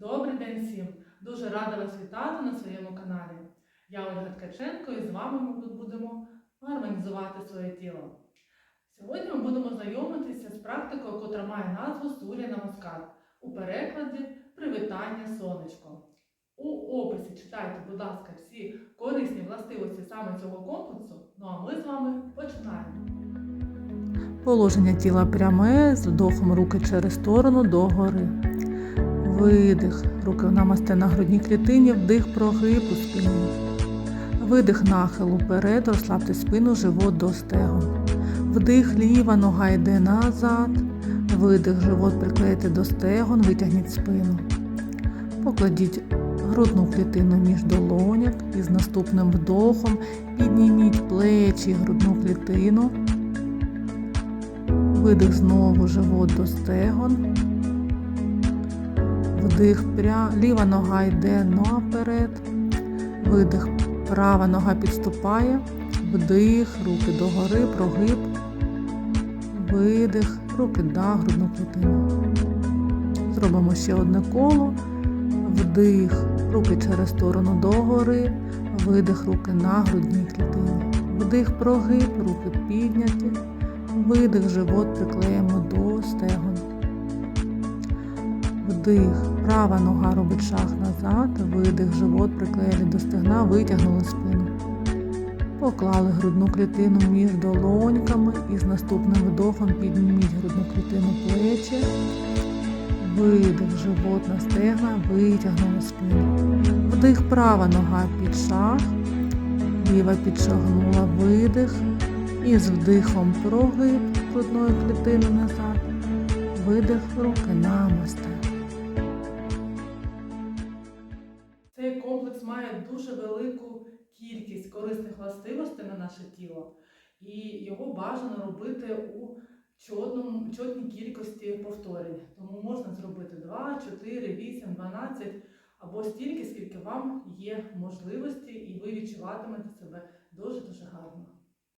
Добрий день всім! Дуже рада вас вітати на своєму каналі. Я Ольга Ткаченко і з вами ми будемо гармонізувати своє тіло. Сьогодні ми будемо знайомитися з практикою, котра має назву Суря Намаскар у перекладі Привітання сонечко. У описі читайте, будь ласка, всі корисні властивості саме цього комплексу. Ну а ми з вами починаємо. Положення тіла пряме, з вдохом руки через сторону догори. Видих. Руки намасте на грудній клітині, вдих прогиб у спині. Видих нахил уперед, розслабте спину, живот до стегон. Вдих ліва нога йде назад. Видих, живот приклеїте до стегон, витягніть спину. Покладіть грудну клітину між долоняк і з наступним вдохом підніміть плечі, грудну клітину. Видих знову живот до стегон. Вдих пря... ліва нога йде наперед. Видих, права нога підступає. Вдих, руки догори, прогиб. Видих, руки да, грудну клітину. Зробимо ще одне коло. Вдих, руки через сторону догори. Видих, руки на грудній клітині. Вдих, прогиб, руки підняті. Видих, живот приклеїмо до стегон. Вдих, права нога робить шаг назад, видих, живот приклеїли до стегна, витягнули спину. Поклали грудну клітину між долоньками і з наступним вдохом підніміть грудну клітину плечі. Видих, живот на стегна, витягнули спину. Вдих, права нога під шаг, ліва підшагнула, видих. І з вдихом прогиб грудної клітини назад. Видих руки намасте. Має дуже велику кількість корисних властивостей на наше тіло, і його бажано робити у чотному, чотній кількості повторень. Тому можна зробити 2, 4, 8, 12 або стільки, скільки вам є можливості, і ви відчуватимете себе дуже-дуже гарно.